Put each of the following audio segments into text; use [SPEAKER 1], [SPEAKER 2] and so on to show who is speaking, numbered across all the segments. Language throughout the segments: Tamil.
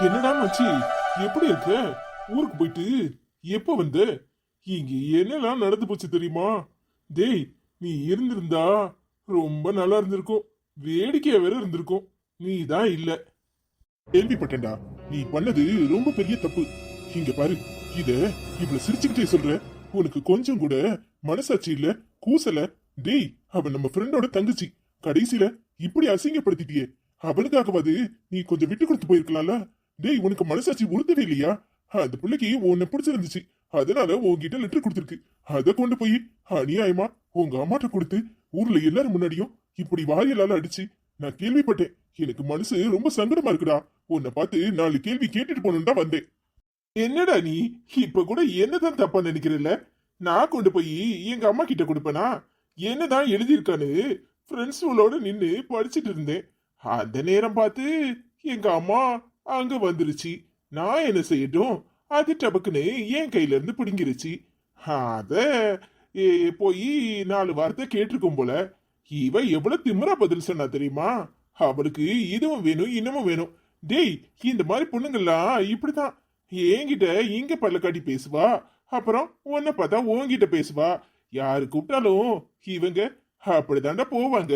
[SPEAKER 1] என்னடா மச்சி எப்படி இருக்க? ஊருக்கு போயிட்டு எப்போ வந்த? இங்க என்னெல்லாம் நடந்து போச்சு தெரியுமா? டேய் நீ இருந்திருந்தா ரொம்ப நல்லா இருந்திருக்கும். வேடிக்கையா வேற இருந்திருக்கும். நீ தான் இல்ல. கேள்விப்பட்டேன்டா. நீ பண்ணது ரொம்ப பெரிய தப்பு. இங்க பாரு இத இவ்வளவு சிரிச்சுக்கிட்டே சொல்ற. உனக்கு கொஞ்சம் கூட மனசாட்சி இல்ல கூசல. டேய் அவன் நம்ம ஃப்ரெண்டோட தங்கச்சி. கடைசியில இப்படி அசிங்கப்படுத்திட்டியே. அவனுக்காகவாது நீ கொஞ்சம் விட்டு கொடுத்து போயிருக்கலாம்ல. டேய் உனக்கு மனசாட்சி உறுத்தவே இல்லையா? அந்த பிள்ளைக்கு உன்னை பிடிச்சிருந்துச்சு. அதனால உன்கிட்ட லெட்டர் கொடுத்துருக்கு. அதை கொண்டு போய் அநியாயமா உங்க அம்மாட்ட கொடுத்து ஊர்ல எல்லாரும் முன்னாடியும் இப்படி வாயலால அடிச்சு நான் கேள்விப்பட்டேன். எனக்கு மனசு ரொம்ப சங்கடமா இருக்குடா. உன்னை பார்த்து நாலு கேள்வி கேட்டுட்டு போகணும்னு தான் வந்தேன். என்னடா நீ? இப்ப கூட என்னதான் தப்பா நினைக்கிறல்ல? நான் கொண்டு போய் எங்க அம்மா கிட்ட கொடுப்பேனா? என்னதான் எழுதியிருக்கான்னு ஃப்ரெண்ட்ஸுகளோட நின்று படிச்சுட்டு இருந்தேன். அந்த நேரம் பார்த்து எங்க அம்மா அங்க வந்துருச்சு. நான் என்ன செய்யட்டும்? அது டபக்குன்னு என் கையில இருந்து பிடுங்கிருச்சு. அத போய் நாலு வார்த்தை கேட்டிருக்கும் போல இவ எவ்வளவு திமிரா பதில் சொன்னா தெரியுமா? அவளுக்கு இதுவும் வேணும் இன்னமும் வேணும். டேய் இந்த மாதிரி பொண்ணுங்கள்லாம் இப்படிதான் என்கிட்ட இங்க பல்ல காட்டி பேசுவா அப்புறம் உன்னை பார்த்தா உன்கிட்ட பேசுவா. யாரு கூப்பிட்டாலும் இவங்க அப்படிதாண்டா போவாங்க.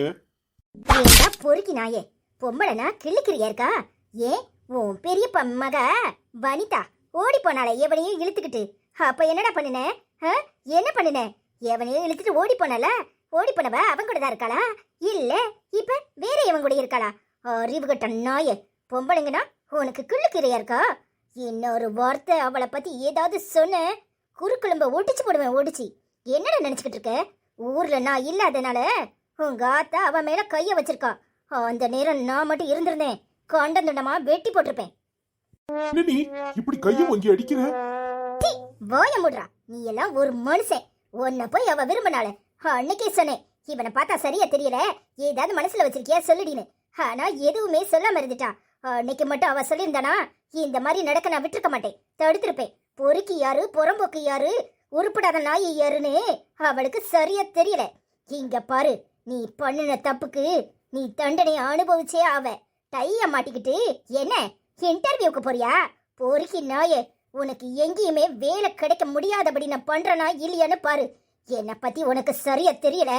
[SPEAKER 2] ஏண்டா பொறுக்கி நாயே? பொம்பளைனா கிள்ளுக்கிறியா இருக்கா? ஏன் உன் பெரிய மக வனிதா ஓடி போனாளே எவனையும் இழுத்துக்கிட்டு. அப்ப என்னடா பண்ணின? ஆ? என்ன பண்ணின? எவனையும் இழுத்துட்டு ஓடி போனால ஓடி போனவ அவன் கூட தான் இருக்காளா? இல்ல இப்ப வேற இவன் கூட இருக்காளா? அறிவு கட்ட நாயே பொம்பளைங்கன்னா உனக்கு கிள்ளுக்கீரையா இருக்கா? இன்னொரு வார்த்தை அவளை பத்தி ஏதாவது சொன்ன குறுக்குழும்ப ஒடிச்சு போடுவேன் ஒடிச்சு. என்னடா நினைச்சுக்கிட்டு இருக்க? ஊர்ல நான் இல்லாதனால உங்க ஆத்தா அவன் மேல கைய வச்சிருக்கா. அந்த நேரம் நான் மட்டும் இருந்திருந்தேன். கண்டந்துண்டமா வெட்டி போட்டிருப்பேன்.
[SPEAKER 1] நீ இப்படி கையை வாங்கி அடிக்கிற?
[SPEAKER 2] வாய முடுறா. நீ எல்லாம் ஒரு மனுஷன். உன்னை போய் அவ விரும்பினால அன்னைக்கே சொன்னேன். இவனை பார்த்தா சரியா தெரியல. ஏதாவது மனசுல வச்சிருக்கியா சொல்லுடின்னு. ஆனா எதுவுமே சொல்லாம இருந்துட்டா. அன்னைக்கு மட்டும் அவ சொல்லியிருந்தானா இந்த மாதிரி நடக்க நான் விட்டுருக்க மாட்டேன். தடுத்திருப்பேன். பொறுக்கி யாரு புறம்போக்கு யாரு உருப்படாத நாய் யாருன்னு அவளுக்கு சரியா தெரியல. இங்க பாரு நீ பண்ணுன தப்புக்கு நீ தண்டனை அனுபவிச்சே ஆவ. டைய மாட்டிக்கிட்டு என்ன இன்டர்வியூக்கு போறியா? பொறுக்கி நாயே உனக்கு எங்கேயுமே வேலை கிடைக்க முடியாதபடி நான் பண்றேனா இல்லையான்னு பாரு. என்னை பத்தி உனக்கு சரியா தெரியல?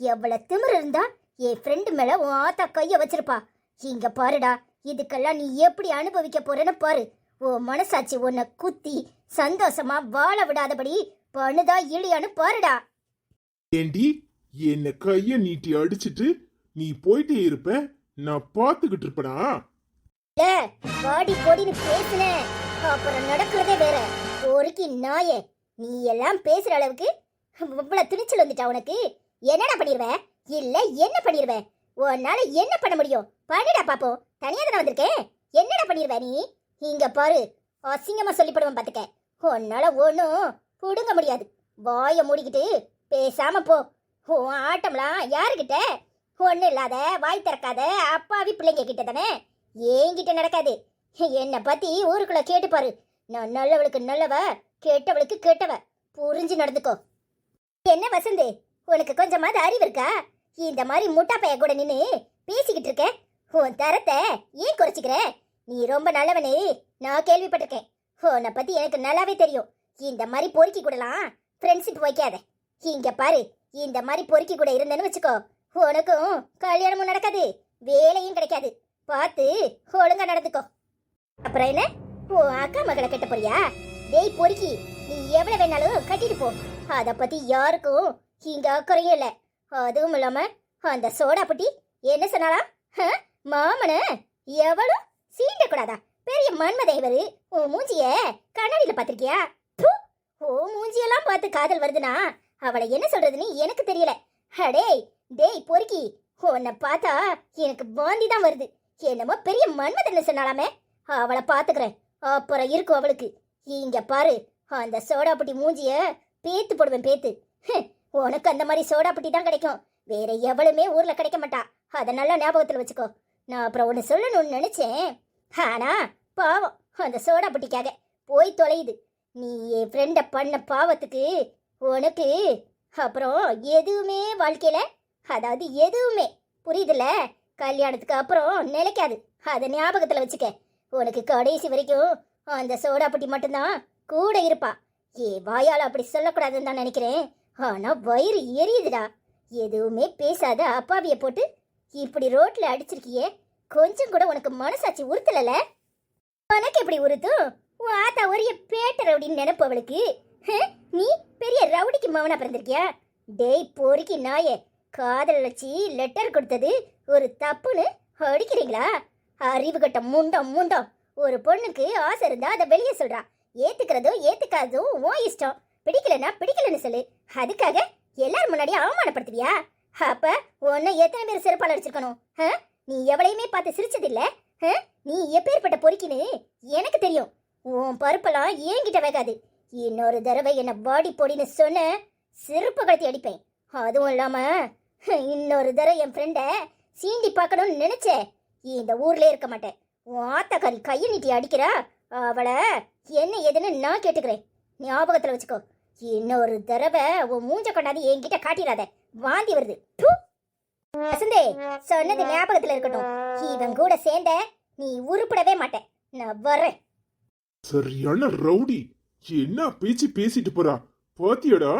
[SPEAKER 2] எவ்வளவு திமிர் இருந்தா என் ஃப்ரெண்டு மேல உன் ஆத்தா கைய வச்சிருப்பா. இங்க பாருடா இதுக்கெல்லாம் நீ எப்படி அனுபவிக்க போறேன்னு பாரு. உன் மனசாட்சி உன்னை குத்தி சந்தோஷமா வாழ விடாதபடி பண்ணுதா இல்லையான்னு பாருடா.
[SPEAKER 1] ஏண்டி என்ன கைய நீட்டி அடிச்சிட்டு நீ போயிட்டே இருப்ப? நான் பாத்துக்கிட்டு இருப்பனா?
[SPEAKER 2] இல்ல வாடி கொடின்னு பேசுன. அப்புறம் நடக்கிறதே வேற. ஒருக்கி நாயே. நீ எல்லாம் பேசுற அளவுக்கு இவ்வளவு துணிச்சல் வந்துட்டா உனக்கு? என்னடா பண்ணிருவ? இல்ல என்ன பண்ணிருவ? உன்னால என்ன பண்ண முடியும்? பண்ணிடா பாப்போம். தனியா தானே வந்திருக்கேன் என்னடா பண்ணிடுவ நீ? இங்க பாரு. அசிங்கமா சொல்லிப்படுவேன் பாத்துக்க. உன்னால ஒன்றும் புடுங்க முடியாது. வாய மூடிக்கிட்டு பேசாம போ. உன் ஆட்டம்லாம் யாருக்கிட்ட ஒன்றும் இல்லாத வாய் திறக்காத அப்பாவி பிள்ளைங்க கிட்ட தானே? ஏங்கிட்ட நடக்காது. என்னை பற்றி ஊருக்குள்ளே கேட்டு பாரு. நான் நல்லவளுக்கு நல்லவ கெட்டவளுக்கு கெட்டவ. புரிஞ்சு நடந்துக்கோ. என்ன வசந்தி? உனக்கு கொஞ்சமாவது அறிவு இருக்கா? இந்த மாதிரி முட்டா பைய கூட நின்று பேசிக்கிட்டு இருக்க? உன் தரத்தை ஏன் குறைச்சிக்கிற? நீ ரொம்ப நல்லவனே. நான் கேள்விப்பட்டிருக்கேன். உன்னை பற்றி எனக்கு நல்லாவே தெரியும். இந்த மாதிரி பொறுக்கி கூடலாம் ஃப்ரெண்ட்ஷிப் வைக்காத. இங்கே பாரு இந்த மாதிரி பொறுக்கி கூட இருந்தேன்னு வச்சுக்கோ. உனக்கும் கல்யாணமும் நடக்காது வேலையும் கிடைக்காது. பார்த்து ஒழுங்கா நடந்துக்கோ. அப்புறம் என்ன? ஓ அக்கா மகளை கட்ட போறியா? டேய் பொறுக்கி நீ எவ்வளவு வேணாலும் கட்டிட்டு போ. அத பத்தி யாருக்கும் இங்க அக்கறையும் இல்ல. அதுவும் இல்லாம அந்த சோடா பட்டி என்ன சொன்னாலாம் ஹ? மாமன எவ்வளோ சீண்ட கூடாதா பெரிய மன்மதேவர் உன் மூஞ்சிய கண்ணாடியில பாத்திருக்கியா ப்பு! உன் மூஞ்சியெல்லாம் பார்த்து காதல் வருதுன்னா அவளை என்ன சொல்றதுன்னு எனக்கு தெரியல. அடேய் டேய் பொறுக்கி உன்னை பார்த்தா எனக்கு வாந்தி தான் வருது. என்னமோ பெரிய மன்மதன் சொன்னாலாமே அவளை பார்த்துக்கிறேன். அப்புறம் இருக்கும் அவளுக்கு. இங்க பாரு அந்த சோடாப்பட்டி மூஞ்சிய பேத்து போடுவேன் பேத்து. உனக்கு அந்த மாதிரி சோடாப்பட்டி தான் கிடைக்கும். வேற எவளுமே ஊர்ல கிடைக்க மாட்டா. அதை நல்லா ஞாபகத்தில் வச்சுக்கோ. நான் அப்புறம் ஒன்று சொல்லணும்னு நினைச்சேன். ஆனா பாவம் அந்த சோடாப்பட்டிக்காக போய் தொலையுது. நீ என் ஃப்ரெண்டை பண்ண பாவத்துக்கு உனக்கு அப்புறம் எதுவுமே வாழ்க்கையில அதாவது எதுவுமே. புரியுதுல்ல? கல்யாணத்துக்கு அப்புறம் நிலைக்காது. அதை ஞாபகத்தில் வச்சுக்க. உனக்கு கடைசி வரைக்கும் அந்த சோடாப்பட்டி மட்டும்தான் கூட இருப்பா. ஏ வாயால் அப்படி சொல்லக்கூடாதுன்னு தான் நினைக்கிறேன். ஆனால் வயிறு எரியுதுடா. எதுவுமே பேசாத அப்பாவிய போட்டு இப்படி ரோட்டில் அடிச்சிருக்கியே. கொஞ்சம் கூட உனக்கு மனசாட்சி உறுத்தலல உனக்கு எப்படி உறுத்தும்? உன் ஆத்தா ஒரே பேட்ட ரவுடின்னு நினைப்பவளுக்கு. நீ பெரிய ரவுடிக்கு மவனா பிறந்திருக்கியா? டேய் பொறுக்கி நாயே. காதல் வச்சு லெட்டர் கொடுத்தது ஒரு தப்புன்னு அடிக்கிறீங்களா? அறிவு கட்ட முண்டம் முண்டம். ஒரு பொண்ணுக்கு ஆசை இருந்தா அதை வெளியே சொல்றா. ஏத்துக்கிறதோ ஏத்துக்காததோ உன் இஷ்டம். பிடிக்கலன்னா பிடிக்கலன்னு சொல்லு. அதுக்காக எல்லாரும் முன்னாடி அவமானப்படுத்துவியா? அப்ப உன்னை எத்தனை பேர் சிறப்பால் அடிச்சிருக்கணும்? நீ எவளையுமே பார்த்து சிரிச்சதில்ல? நீ எப்பேற்பட்ட பொறுக்கின்னு எனக்கு தெரியும். உன் பருப்பெல்லாம் ஏங்கிட்ட வேகாது. இன்னொரு தடவை என்ன பாடி பொடின்னு சொன்ன செருப்பு கழுத்தி அடிப்பேன். அதுவும் இல்லாம இன்னொரு தடவை என் ஃப்ரெண்டை சீண்டி பார்க்கணும்னு நினைச்சே. இந்த ஊர்ல இருக்க மாட்டேன் ஆத்தக்காரி கையை நீட்டி அடிக்கிறா? அவளை என்ன ஏதுன்னு நான் கேட்டுக்கிறேன். ஞாபகத்துல வச்சுக்கோ. இன்னொரு தடவை உன் மூஞ்ச கொண்டாந்து என்கிட்ட காட்டிடாத வாந்தி வருது. வசந்தே சொன்னது ஞாபகத்துல இருக்கட்டும். இவன் கூட சேர்ந்த நீ உருப்படவே மாட்டேன் நான் வரேன்
[SPEAKER 1] சரியான ரவுடி. என்ன பேச்சு பேசிட்டு போறா? பாத்தியடா.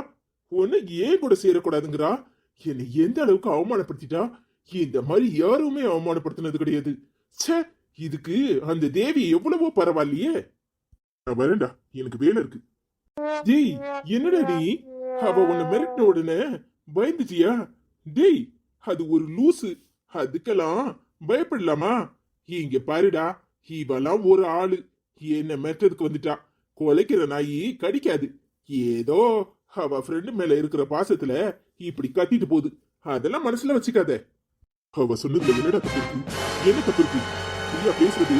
[SPEAKER 1] உன்னை ஏன் கூட சேரக்கூடாதுங்கிறா? என்னை எந்த அளவுக்கு அவமானப்படுத்திட்டா? இந்த மாதிரி யாருமே அவமானப்படுத்தினது கிடையாது. ச்சே இதுக்கு அந்த தேவி எவ்வளவோ பரவாயில்லையே. நான் வரேன்டா எனக்கு வேலை இருக்கு. டேய் என்னடா நீ? அவ உன்னை மிரட்டின உடனே பயந்துட்டியா? டேய் அது ஒரு லூசு. அதுக்கெல்லாம் பயப்படலாமா? இங்க பாருடா இவெல்லாம் ஒரு ஆளு. என்ன மெட்டதுக்கு வந்துட்டா. கொலைக்கிற நாயி கடிக்காது. ஏதோ அவ ஃப்ரெண்டு மேல இருக்கிற பாசத்துல இப்படி கத்திட்டு போகுது. அதெல்லாம் மனசுல வச்சுக்காத. அவ சொன்னதுல என்னடா தப்பு இருக்கு? என்ன தப்பு இருக்கு? பிரியா பேசுறது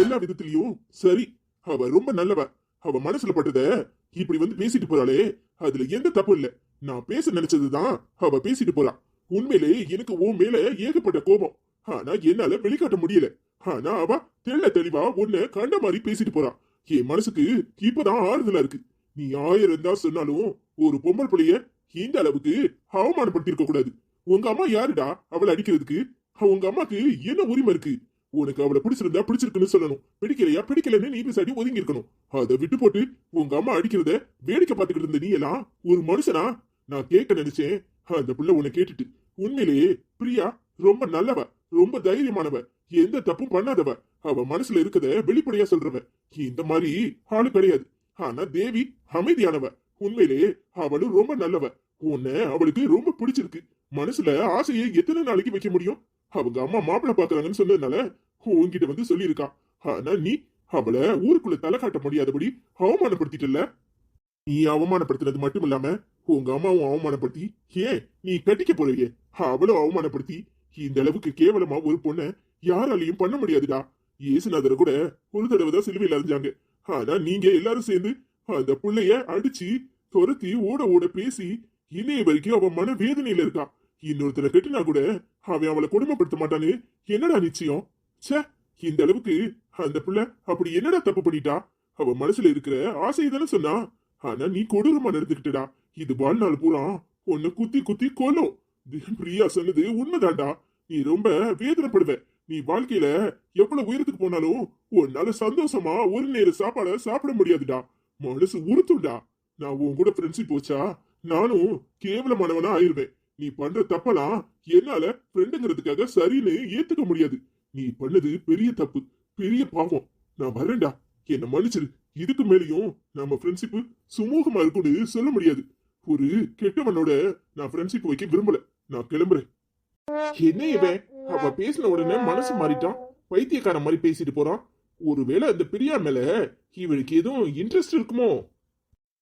[SPEAKER 1] எல்லா விதத்திலயும் சரி. அவ ரொம்ப நல்லவ. அவ மனசுல பட்டத இப்படி வந்து பேசிட்டு போறாளே. அதுல எந்த தப்பு இல்ல. நான் பேச நினைச்சதுதான் அவ பேசிட்டு போறா. உண்மையிலே எனக்கு உன் மேல ஏகப்பட்ட கோபம். ஆனா என்னால வெளிக்காட்ட முடியல. ஆனா அவ தெள்ள தெளிவா உன்னை கண்ட மாதிரி பேசிட்டு போறா. என் மனசுக்கு இப்பதான் ஆறுதலா இருக்கு. நீ ஆயிரம் தான் சொன்னாலும் ஒரு பொம்பள் பிள்ளைய இந்த அளவுக்கு அவமானப்படுத்திருக்க கூடாது. உங்க அம்மா யாருடா அவளை அடிக்கிறதுக்கு? உங்க அம்மாக்கு என்ன உரிமை இருக்கு? உனக்கு அவளை பிடிச்சிருந்தா பிடிச்சிருக்குன்னு சொல்லணும். பிடிக்கலையா பிடிக்கலன்னு நீ பேசாடி ஒதுங்கி இருக்கணும். அதை விட்டு போட்டு உங்க அம்மா அடிக்கிறத வேடிக்கை பார்த்துக்கிட்டு இருந்த நீ எல்லாம் ஒரு மனுஷனா? நான் கேட்க நினைச்சேன். அந்த புள்ள உன்னை கேட்டுட்டு உண்மையிலேயே பிரியா ரொம்ப நல்லவ ரொம்ப தைரியமானவ எந்த தப்பும் பண்ணாதவ. அவ மனசுல இருக்கத வெளிப்படையா சொல்றவ. இந்த மாதிரி ஆளு கிடையாது. ஆனா தேவி அமைதியானவ. உண்மையிலேயே அவளும் ரொம்ப நல்லவ. உன்னை அவளுக்கு ரொம்ப பிடிச்சிருக்கு. மனசுல ஆசையை எத்தனை நாளைக்கு வைக்க முடியும்? அவங்க அம்மா மாப்பிள்ள பாக்குறாங்கன்னு சொன்னதுனால உன்கிட்ட வந்து சொல்லியிருக்கா. ஆனா நீ அவளை ஊருக்குள்ள தலை காட்ட முடியாதபடி அவமானப்படுத்திட்டல நீ அவமானப்படுத்தினது மட்டும் இல்லாம உங்க அம்மாவும் அவமானப்படுத்தி ஏன் நீ கட்டிக்க போறியே அவளும் அவமானப்படுத்தி இந்த அளவுக்கு கேவலமா ஒரு பொண்ணை யாராலையும் பண்ண முடியாதுடா. இயேசுநாதர் கூட ஒரு தடவை தான் சிலுவையில் அறிஞ்சாங்க ஆனா நீங்க எல்லாரும் சேர்ந்து அந்த புள்ளைய அடிச்சு துரத்தி ஓட ஓட பேசி இன்னைய வரைக்கும் அவன் மன வேதனையில இருக்கா? இன்னொருத்தரை கட்டினா கூட அவன் அவளை கொடுமைப்படுத்த மாட்டான்னு என்னடா நிச்சயம்? ச்சே இந்த அளவுக்கு அந்த புள்ள அப்படி என்னடா தப்பு பண்ணிட்டா? அவ மனசுல இருக்கிற ஆசையை தானே சொன்னா? ஆனா நீ கொடூரமா நடந்துகிட்டடா இது வாழ்நாள் பூரா உன்னை குத்தி குத்தி கொல்லும். பிரியா சொன்னது உண்மைதான்டா. நீ ரொம்ப வேதனைப்படுவ. நீ வாழ்க்கையில எவ்வளவு உயரத்துக்கு போனாலும் உன்னால சந்தோஷமா ஒரு நேர சாப்பாட சாப்பிட முடியாதுடா. மனசு உறுத்தும்டா. நான் உன் கூட ஃப்ரெண்ட்ஷிப் போச்சா நானும் கேவலமானவனா ஆயிருவேன். நீ பண்ற தப்பெல்லாம் என்னால ஃப்ரெண்டுங்கிறதுக்காக சரின்னு ஏத்துக்க முடியாது. நீ பண்ணது பெரிய தப்பு பெரிய பாவம். நான் வரேன்டா என்ன மன்னிச்சிரு. இதுக்கு மேலேயும் நம்ம ஃப்ரெண்ட்ஷிப் சுமூகமா இருக்கும்னு சொல்ல முடியாது. ஒரு கெட்டவனோட நான் ஃப்ரெண்ட்ஷிப் வைக்க விரும்பல. நான் கிளம்புறேன். என்ன இவன்? அவ பேசின உடனே மனசு மாறிட்டான். பைத்தியக்கார மாதிரி பேசிட்டு போறான். ஒருவேளை அந்த பிரியா மேல இவளுக்கு எதுவும் இன்ட்ரெஸ்ட் இருக்குமோ?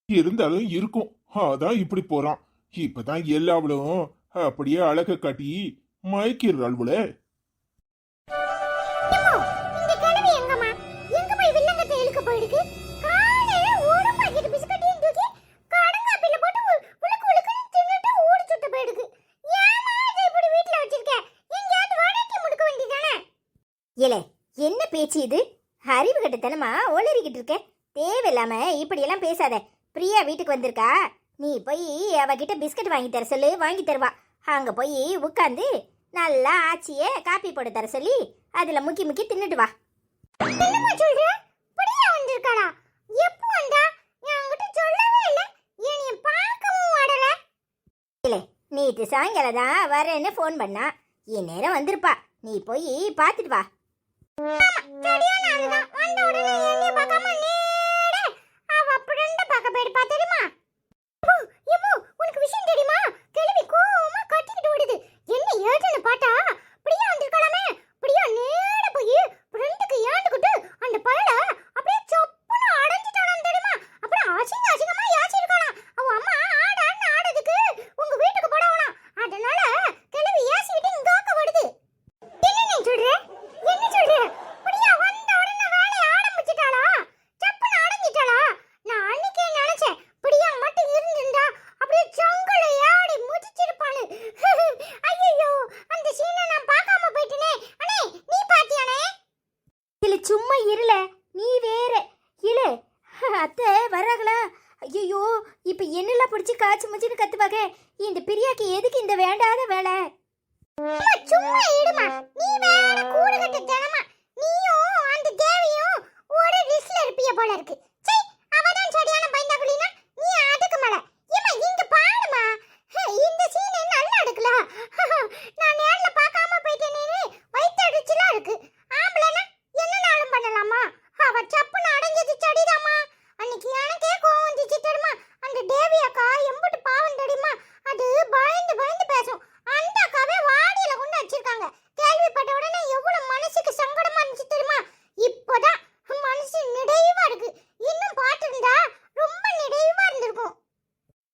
[SPEAKER 1] இருந்தாலும் இருக்கும். அதான் இப்படி போறான். இப்பதான் எல்லாவளும் அப்படியே அழக காட்டி மயக்கிடுறாள்
[SPEAKER 2] போயிடுக்கு ஏலே என்ன பேச்சு இது? அறிவு கட்டத்தனமா ஒளறிக்கிட்டு இருக்க தேவையில்லாம இப்படியெல்லாம் பேசாத. பிரியா வீட்டுக்கு வந்திருக்கா? நீ போய் அவகிட்ட பிஸ்கட் வாங்கி தர சொல்லு வாங்கி தருவா. அங்க போய் உட்காந்து நல்லா ஆச்சியே காப்பி போட்டு தர சொல்லி அதுல முக்கி முக்கி தின்னுட்டு வா. என்னம்மா சொல்ற? பிரியா வந்திருக்காளா? எப்போ வந்தா? என்கிட்ட சொல்லவே இல்ல. என்னைய பார்க்கவும் வரல இல்ல நேற்று சாயங்காலம் தான் வரேன்னு ஃபோன் பண்ணா. இந்நேரம் வந்திருப்பா. நீ போய் பார்த்துட்டு வா. அதுதான் வந்த உடனே என்னைய பார்க்காம நீ அவ ஃப்ரெண்ட பார்க்க போயிடுப்பா தெரியுமா அம்மா, எம்மோ, உனக்கு விஷயம் தெரியுமா கிழவி கோவமா கட்டிக்கிட்டு ஓடுது என்ன ஏதுன்னு பார்த்தா பிரியா வந்திருக்கலாமே பிரியா நேரா போய் ஃப்ரெண்டுக்கு ஏந்துக்கிட்டு அந்த பயல அப்படியே சொப்புன்னு அடைஞ்சிட்டாளாம் தெரியுமா அப்புறம் அசிங்க அசிங்கமா யாச்சிருக்கலாம் அவ அம்மா ஆடான்னு ஆடுறதுக்கு உங்க வீட்டுக்கு போடவலாம் அதனால கிழவி ஏசிக்கிட்டு இங்காக்க வருது என்ன நீ சொல்ற என்ன சொல்ற பிரியா வந்த உடனே வேலைய ஆரம்பிச்சிட்டாளா சப்புன்னு அடைஞ்சிட்டாளா நான் அன்னைக்கே நினைச்சேன் பிரியா மட்டும் இருந்திருந்தா அப்படியே சங்கல ஏடி முதிச்சிருப்பாளு ஐயோ அந்த சீனை நான் பார்க்காம போயிட்டேனே அண்ணே நீ பாத்தியானே இல்ல சும்மா இருல நீ வேற. இல்ல அத்தை வர்றாங்களா? ஐயோ இப்ப என்னெல்லாம் பிடிச்சி காய்ச்சி முச்சின்னு கத்துவாங்க? இந்த பிரியாக்கு எதுக்கு இந்த வேண்டாத வேலை? சும்மா இருமா. நீ வேற கூடு கட்ட ஜனமா. நீயும் அந்த தேவியும் ஒரு ரிஸ்ல இருப்பிய போல இருக்கு. சை அவதான் சரியான பயந்தாக்குளினா நீ அதுக்கு மேல ஏமா இங்க பாருமா ஹே, இந்த சீன் நல்லா எடுக்கல நான் நேர்ல பார்க்காம போயிட்டேனே வயித்தடிச்சுலாம் இருக்கு ஆம்பளைனா என்னனாலும் பண்ணலாமா அவ சப்புன்னு அடைஞ்சது சரிதாம்மா அன்னைக்கு எனக்கே கோவம் வந்துச்சு தெரியுமா அந்த தேவி அக்கா எம்புட்டு பாவம் தெரியுமா அது பயந்து பயந்து பேசும் அந்த அக்காவே வாடியில கொண்டு வச்சிருக்காங்க கேள்விப்பட்ட உடனே எவ்வளவு மனசுக்கு சங்கடமா இருந்துச்சு தெரியுமா இப்போதான் மனசு நிறைவா இருக்கு இன்னும் பாத்துருந்தா ரொம்ப நிறைவா இருந்திருக்கும்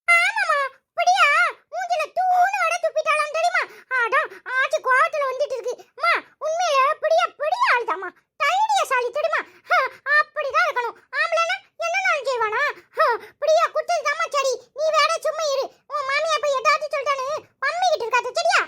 [SPEAKER 2] ஆமாமா பிடியா மூஞ்சில தூணு வட துப்பிட்டாலாம் தெரியுமா அதான் ஆச்சு கோவத்துல வந்துட்டு இருக்கு அம்மா உண்மையில பிடியா பிடியா ஆள்தாம்மா தைரியசாலி தெரியுமா ஹ, அப்படிதான் இருக்கணும் ஆம்பளைனா என்னனாலும் செய்வானா ஹ, பிடியா குத்துதாம்மா சரி நீ வேற சும்மா இரு உன் மாமியா போய் ஏதாவது சொல்லிட்டானு மம்மி கிட்ட இருக்காது சரியா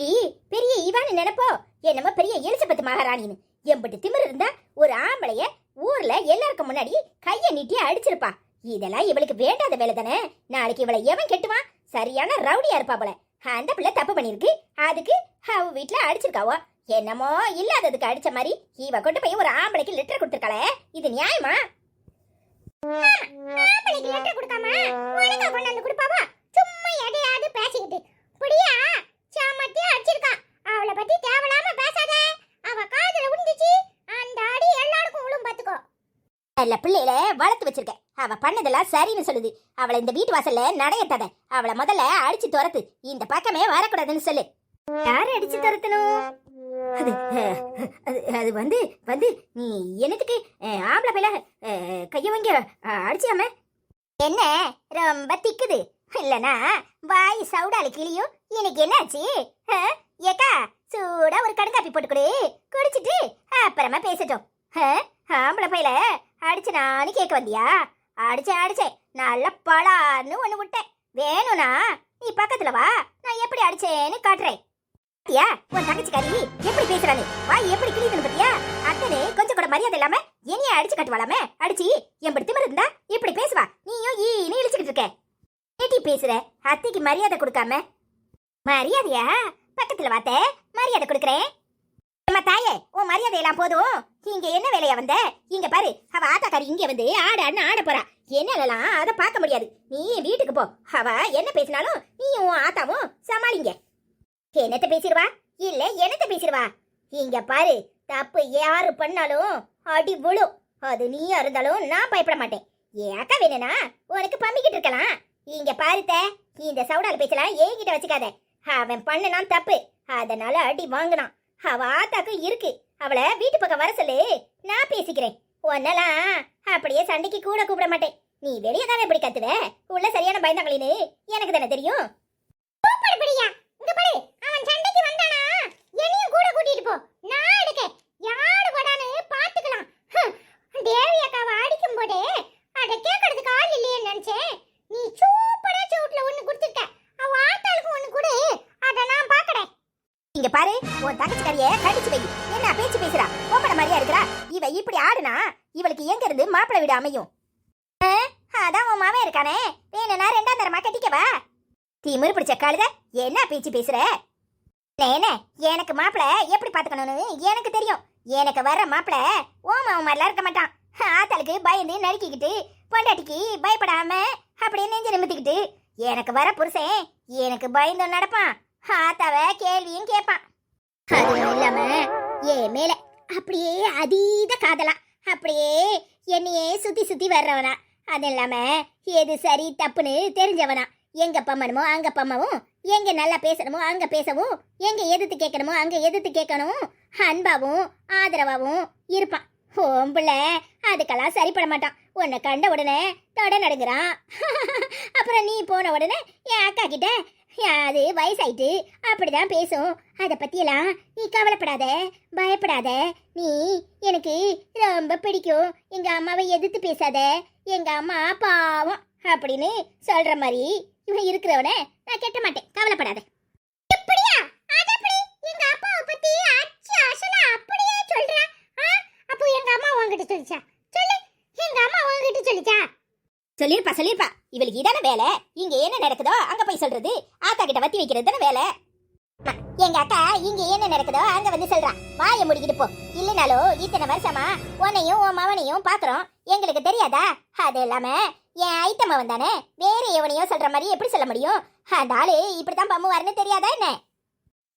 [SPEAKER 2] இன்னைக்கு பெரிய இவான்னு நினைப்போ? என்னமோ பெரிய எலிசபெத் மகாராணின்னு. எம்பிட்டு திமிரு இருந்தா ஒரு ஆம்பளைய ஊர்ல எல்லாருக்கும் முன்னாடி கைய நீட்டி அடிச்சிருப்பா இதெல்லாம் இவளுக்கு வேண்டாத வேலை தானே? நாளைக்கு இவளை எவன் கெட்டுவான்? சரியான ரவுடியா இருப்பா போல. அந்த பிள்ளை தப்பு பண்ணிருக்கு அதுக்கு அவ வீட்டுல அடிச்சிருக்காவோ? என்னமோ இல்லாததுக்கு அடிச்ச மாதிரி இவ கொண்டு போய் ஒரு ஆம்பளைக்கு லெட்டர் கொடுத்துருக்காளே? இது நியாயமா? ஆம்பளைக்கு லெட்டர் கொடுக்காம உனக்கா கொண்டாந்து கொடுப்பாவா? சும்மா எதையாவது பேசிக்கிட்டு. புடியா சாமத்தியா அடிச்சிருக்கா. அவளை பத்தி தேவலாம பேசாத. அவ காதுல உண்டிச்சு அந்த அடி எல்லாருக்கும் உளும் பாத்துக்கோ. இல்ல பிள்ளையில வளர்த்து வச்சிருக்கேன் அவ பண்ணதெல்லாம் சரின்னு சொல்லுது. அவளை இந்த வீட்டு வாசல்ல நடையத்தாத அவளை முதல்ல அடிச்சு துரத்து. இந்த பக்கமே வரக்கூடாதுன்னு சொல்லு. யாரை அடிச்சு துரத்தணும்? அது அது வந்து வந்து நீ என்னத்துக்கு ஆம்பளை பையில கைய வாங்கி அடிச்சியாம என்ன? ரொம்ப திக்குது. இல்லனா வாய் சவுடால கிளியும் எனக்கு என்னாச்சு? அஹ், ஏக்கா சூடா ஒரு கடுங்காப்பி போட்டு கொடு குடிச்சிட்டு அப்புறமா பேசட்டும். அஹ், ஆம்பளை பையில அடிச்சு நானு கேட்க வந்தியா? அடிச்சேன் அடிச்சேன். நல்ல பலான்னு ஒண்ணு விட்டேன் வேணும்னா நீ பக்கத்துல வா. நான் எப்படி அடிச்சேன்னு காட்டுறேன். பாத்தியா? உன் தங்கச்சிக்காரி எப்படி பேசுறானு வாய் எப்படி கிழியுதுன்னு பாத்தியா? அத்தனை கொஞ்சம் கூட மரியாதை இல்லாம என்னைய அடிச்சு கட்டுவாளாமே? அடிச்சு எப்படி திமிரு இருந்தா இப்படி பேசுவா. நீயும் ஈன்னு இழிச்சுக்கிட்டு இருக்க. ஏட்டி பேசுற? அத்தைக்கு மரியாதை கொடுக்காம? மரியாதையா? பக்கத்துல வாத்த மரியாதை கொடுக்கறேன். அம்மா தாயே உன் மரியாதை எல்லாம் போதும். இங்க என்ன வேலையா வந்த? இங்க பாரு அவ ஆத்தாக்காரி இங்க வந்து ஆட அண்ணா ஆட போறா. என்னாலலாம் அதை பார்க்க முடியாது. நீ வீட்டுக்கு போ. அவ என்ன பேசினாலும் நீ உன் ஆத்தாவும் சமாளிங்க. என்னத்த பேசிடுவா இல்ல என்னத்த பேசிடுவா இங்க பாரு தப்பு யாரு பண்ணாலும் அடி விழும். அது நீயா இருந்தாலும் நான் பயப்பட மாட்டேன். ஏக்கா வேணும்னா உனக்கு பம்பிக்கிட்டு இருக்கலாம். இங்க பாருத்த இந்த சவுடால பேச்சலாம் என்கிட்ட வச்சுக்காத. அவன் பண்ணனான் தப்பு. அதனால அடி வாங்கினான். அவ ஆத்தாக்கும் இருக்கு. அவளை வீட்டு பக்கம் வர சொல்லு. நான் பேசிக்கிறேன். ஒன்னலாம் அப்படியே சண்டைக்கு கூட கூப்பிட மாட்டேன். நீ வெளியே தானே இப்படி கத்துவ? உள்ள சரியான பயந்தாங்களின்னு எனக்கு தானே தெரியும். அவன் சண்டைக்கு வந்தானா? என்னையும் கூட போ. யாரு அக்காவை அடிக்கும் போதே அத கேட்கறதுக்கு ஆள் இல்லையே நினைச்சேன் நீ சூப்பரா சூட்ல ஒண்ணு கொடுத்துட்ட அவ ஆத்தாளுக்கு ஒண்ணு கொடு அத நான் பாக்குறேன் இங்க பாரு உன் தங்கச்சிக்காரிய கடிச்சு வை. என்ன பேச்சு பேசுறா? ஓப்பன மாதிரியா இருக்கிறா? இவ இப்படி ஆடுனா இவளுக்கு எங்க இருந்து மாப்பிள்ளை வீடு அமையும்? அதான் உன் மாவன் இருக்கானே. வேணும்னா ரெண்டாம் தரமா கட்டிக்கவா திமிரு பிடிச்ச கழுத என்ன பேச்சு பேசுற? என்ன எனக்கு மாப்பிள எப்படி பாத்துக்கணும்னு எனக்கு தெரியும். எனக்கு வர்ற மாப்பிள ஓமா மாதிரிலாம் இருக்க மாட்டான். ஆத்தாளுக்கு பயந்து நறுக்கிக்கிட்டு பொண்டாட்டிக்கு பயப்படாம அப்படியே நெஞ்சு நிமித்திக்கிட்டு எனக்கு வர புருஷன் எனக்கு பயந்து நடப்பான். ஆத்தாவை கேள்வியும் கேட்பான். ஏ மேலே. அப்படியே அதீத காதலா. அப்படியே என்னையே சுத்தி சுத்தி வர்றவனா. அது இல்லாம எது சரி தப்புன்னு தெரிஞ்சவனா. எங்க பம்மனுமோ அங்க பம்மவும் எங்க நல்லா பேசணுமோ அங்க பேசவும் எங்க எதிர்த்து கேட்கணுமோ அங்க எதிர்த்து கேட்கணும் அன்பாவும் ஆதரவாவும் இருப்பான். ஓம்புல அதுக்கெல்லாம் சரிப்பட மாட்டான். உன்னை கண்ட உடனே தொட நடுங்குறான். அப்புறம் நீ போன உடனே என் அக்கா கிட்ட அது வயசாயிட்டு அப்படிதான் பேசும். அதை பத்தியெல்லாம் நீ கவலைப்படாத பயப்படாத. நீ எனக்கு ரொம்ப பிடிக்கும். எங்க அம்மாவை எதிர்த்து பேசாத. எங்க அம்மா பாவம் அப்படின்னு சொல்ற மாதிரி இவன் இருக்கிறவன நான் கெட்ட மாட்டேன். கவலைப்படாத. அது அப்பாவை அப்படியே அப்போ அம்மா சொல்லிச்சா? சொல்லு. எங்க அம்மா உன்கிட்ட சொல்லிச்சா? சொல்லிருப்பா சொல்லிருப்பா. இவளுக்கு இதான வேலை? இங்க என்ன நடக்குதோ அங்க போய் சொல்றது. ஆத்தா கிட்ட வத்தி வைக்கிறது தானே வேலை? எங்க அக்கா இங்க என்ன நடக்குதோ அங்க வந்து சொல்றா. வாயை முடிக்கிட்டு போ. இல்லனாலும் இத்தனை வருஷமா உன்னையும் உன் மவனையும் பாக்குறோம். எங்களுக்கு தெரியாதா? அது இல்லாம என் ஐத்தம்மா வந்தானே வேற எவனையோ சொல்ற மாதிரி எப்படி சொல்ல முடியும்? அந்த ஆளு இப்படித்தான் பம்முவாருன்னு தெரியாதா என்ன?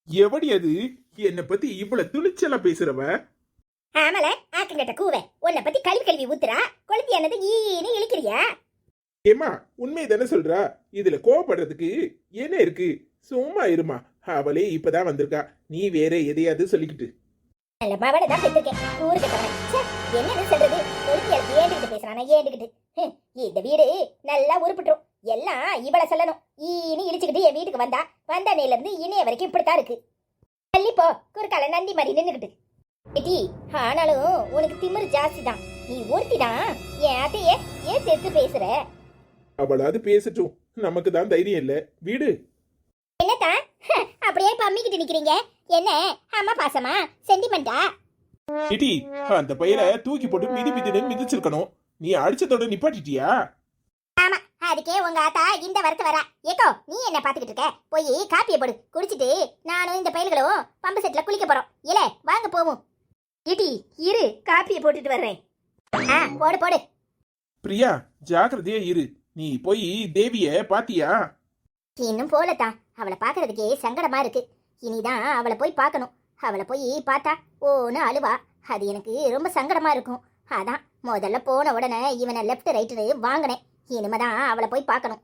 [SPEAKER 1] எவடி அது? என்னை பத்தி இவ்வளவு துணிச்சலா பேசுறவ?
[SPEAKER 2] ஆமல ஆக்கங்கிட்ட கூவே. உன்னை பத்தி கழுவி கழுவி ஊத்துறா. கொளுத்தி என்னது ஈன்னு இழுக்கிறியா?
[SPEAKER 1] ஏமா உண்மை தானே சொல்றா? இதுல கோவப்படுறதுக்கு என்ன இருக்கு? சும்மா இருமா. அவளே இப்பதான் வந்திருக்கா. நீ வேற எதையாவது சொல்லிக்கிட்டு.
[SPEAKER 2] நல்ல மவனை தான் பெற்றிருக்கேன். ஊருக்கு தவறேன் என்னன்னு சொல்றது? கொளுத்தி எனக்கு ஏண்டுகிட்டு பேசுறானா? ஏண்டுகிட்டு ஹம், இந்த வீடு நல்லா உருப்பிட்டுரும். எல்லாம் இவளை சொல்லணும். இனி இழிச்சுக்கிட்டு என் வீட்டுக்கு வந்தா. வந்த அன்னையில இருந்து இணைய வரைக்கும் இப்படித்தான் இருக்கு. தள்ளி குறுக்கால நந்தி மாதிரி நின்னுக்கிட்டு. ஏட்டி ஆனாலும் உனக்கு திமிரு ஜாஸ்தி தான் நீ ஒருத்தி தான் என் அதைய ஏன் தெத்து பேசுற?
[SPEAKER 1] அவளாவது பேசட்டும். நமக்கு தான் தைரியம் இல்ல. வீடு.
[SPEAKER 2] என்னத்தா? அப்படியே பம்மிக்கிட்டு நிக்கிறீங்க. என்ன? அம்மா பாசமா? சென்டிமெண்டா?
[SPEAKER 1] இடி அந்த பையனை தூக்கி போட்டு மிதி மிதின்னு மிதிச்சிருக்கணும். நீ அடிச்சதோட நிப்பாட்டிட்டியா?
[SPEAKER 2] ஆமா அதுக்கே உங்க ஆத்தா இந்த வரத்து வரா. ஏக்கோ நீ என்ன பாத்துக்கிட்டு இருக்க? போய் காப்பியை போடு. குடிச்சிட்டு நானும் இந்த பயில்களும் பம்பு செட்ல குளிக்க போறோம். இல்ல வாங்க போவோம். இடி இரு காப்பியை போட்டுட்டு வர்றேன். ஆ போடு போடு.
[SPEAKER 1] பிரியா ஜாக்கிரதையா இரு. நீ போய் தேவிய பாத்தியா?
[SPEAKER 2] இன்னும் போலத்தான் அவளை பாக்குறதுக்கே சங்கடமா இருக்கு. இனிதான் அவளை போய் பார்க்கணும். அவளை போய் பார்த்தா ஓன்னு அழுவா. அது எனக்கு ரொம்ப சங்கடமா இருக்கும். அதான் முதல்ல போன உடனே இவனை லெஃப்ட் ரைட்டு வாங்கினேன். இனிமேதான் அவளை போய் பார்க்கணும்.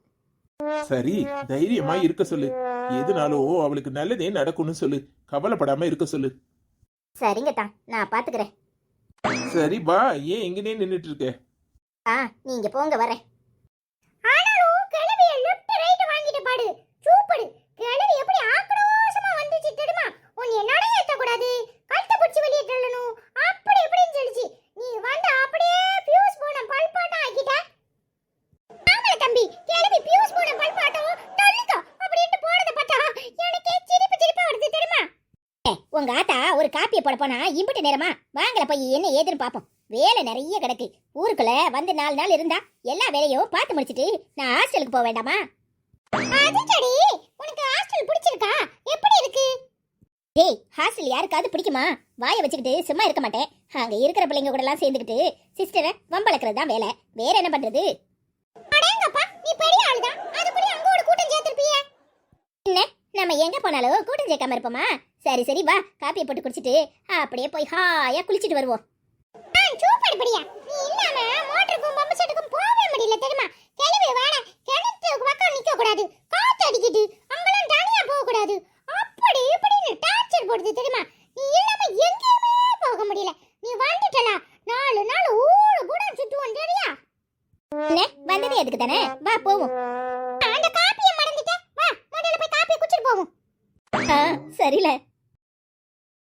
[SPEAKER 1] சரி தைரியமா இருக்க சொல்லு. எதுனாலும் அவளுக்கு நல்லதே நடக்கும்னு சொல்லு. கவலைப்படாம இருக்க சொல்லு.
[SPEAKER 2] சரிங்கத்தா நான் பாத்துக்கிறேன்.
[SPEAKER 1] சரி வா ஏன் எங்கனே நின்னுட்டு இருக்க?
[SPEAKER 2] ஆ நீங்க போங்க வரேன் ஆனாலும் கிளவிய லெஃப்ட் ரைட் வாங்கிட்டு பாடு சூப்பர் கிளவி எப்படி ஆக்ரோஷமா வந்துச்சு தெரியுமா உன் என்னோட ஏத்த கூடாது கழுத்தை பிடிச்சி வெளியே தள்ளணும். அப்படி இப்படின்னு சொல்லிச்சு. நீ வந்து அப்படியே பியூஸ் போன பல்பாட்டம் ஆக்கிட்ட. ஆமா தம்பி கிளவி பியூஸ் போன பல்பாட்டம் தள்ளிக்கோ அப்படின்ட்டு போறத பார்த்தா எனக்கே சிரிப்பு சிரிப்பா வருது தெரியுமா? உங்க ஆத்தா ஒரு காப்பியை போட போனா இம்பிட்டு நேரமா? வாங்கல போய் என்ன ஏதுன்னு பாப்போம். வேலை நிறைய கிடக்கு. ஊருக்குள்ள வந்து நாலு நாள் இருந்தா எல்லா வேலையும் பார்த்து முடிச்சிட்டு நான் ஹாஸ்டலுக்கு போக வேண்டாமா? அது சரி உனக்கு ஹாஸ்டல் பிடிச்சிருக்கா எப்படி இருக்கு டேய் ஹாஸ்டல் யாருக்காவது பிடிக்குமா? வாயை வச்சுக்கிட்டு சும்மா இருக்க மாட்டேன். அங்க இருக்கிற பிள்ளைங்க கூட எல்லாம் சேர்ந்துக்கிட்டு சிஸ்டரை வம்பளக்கிறது தான் வேலை. வேற என்ன பண்றது? என்ன? நம்ம எங்க போனாலும் கூட்டம் சேர்க்காம இருப்போமா? சரி சரி வா. காப்பியை போட்டு குடிச்சிட்டு அப்படியே போய் ஹாயா குளிச்சிட்டு வருவோம். சூப்பர் படியா நீ இல்லாம மோட்டருக்கும் பம்பு செட்டுக்கும் போகவே முடியல தெரியுமா? கிளவி வாட. கிணத்து பக்கம் நிக்க கூடாது காத்து அடிக்குது. அங்கெல்லாம் தனியா போக கூடாது போடுது தெரியுமா? நீ இல்லாம எங்கேயுமே போக முடியல. நீ வந்துட்டல நாலு நாள் ஊரு கூட சுத்துவோம் தெரியா என்ன? வந்தது எதுக்கு தானே? வா போவோம். அந்த காப்பியை மறந்துட்ட வா முதல்ல போய் காப்பியை குடிச்சிட்டு போவோம். சரில.